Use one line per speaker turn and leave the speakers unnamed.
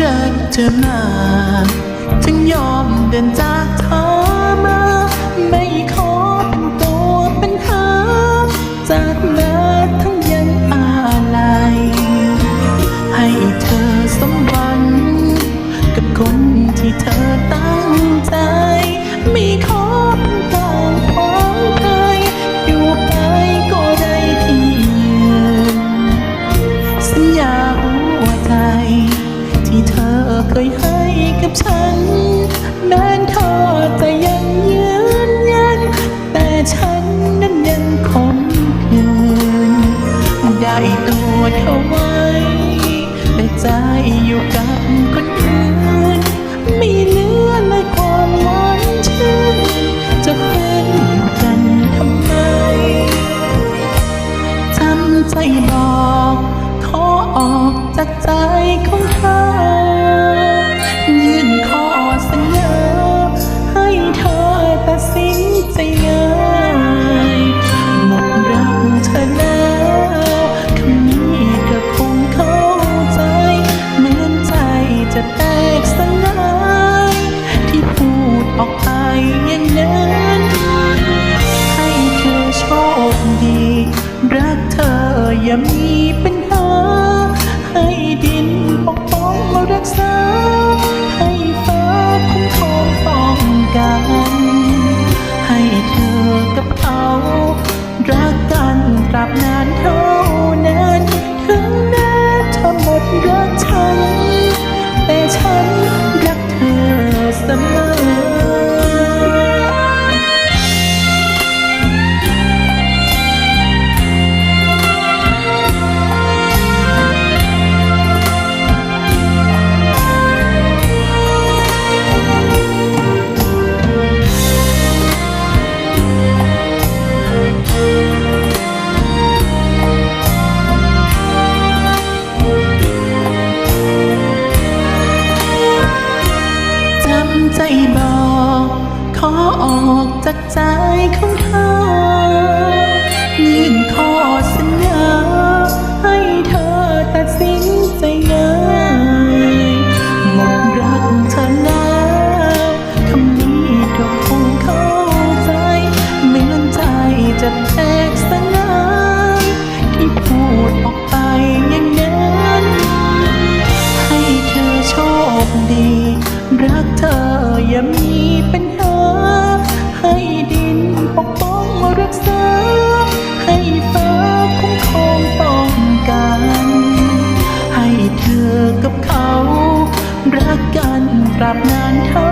รักเธอมากถึงยอมเดินจากเธอมาไม่ขอ ใจง่ายหมดรักเธอแล้วคำนี้เธอคงเข้าใจเหมือนใจจะแตกสลายที่พูดออกไปอย่างนั้นให้เธอโชคดี รักเธออย่ามีปัญหา ให้ดินปกป้องรักษา เบอก ขอออกจากใจของเธอยื่นข้อสัญญาให้เธอตัดสินใจง่ายหมดรักเธอแล้วคำนี้เธอคงเข้าใจเหมือนใจจะแตกสลายที่พูดออกไปอย่างนั้น ให้เธอโชคดี รักเธอ อย่ามีปัญหา ให้ดินปกป้องรักษา ให้ฟ้าคุ้มครองป้องกัน ให้เธอกับเขา รักกันตราบนานเท่า